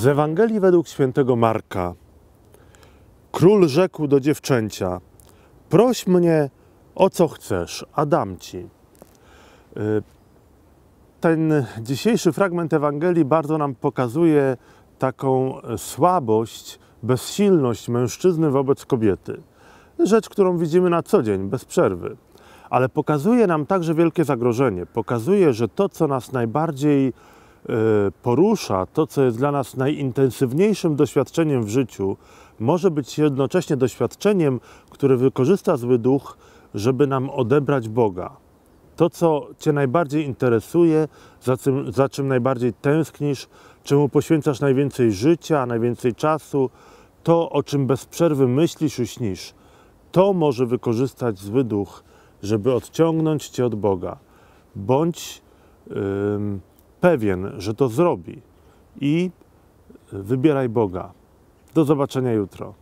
Z Ewangelii według świętego Marka. Król rzekł do dziewczęcia: Proś mnie o co chcesz, a dam ci. Y, Ten dzisiejszy fragment Ewangelii bardzo nam pokazuje taką słabość, bezsilność mężczyzny wobec kobiety. Rzecz, którą widzimy na co dzień, bez przerwy. Ale pokazuje nam także wielkie zagrożenie. Pokazuje, że to, co nas najbardziej e, porusza, to, co jest dla nas najintensywniejszym doświadczeniem w życiu, może być jednocześnie doświadczeniem, które wykorzysta zły duch, żeby nam odebrać Boga. To, co Cię najbardziej interesuje, za czym, za czym najbardziej tęsknisz, czemu poświęcasz najwięcej życia, najwięcej czasu, to, o czym bez przerwy myślisz i śnisz, to może wykorzystać zły duch, żeby odciągnąć Cię od Boga. Bądź ym, pewien, że to zrobi i wybieraj Boga. Do zobaczenia jutro.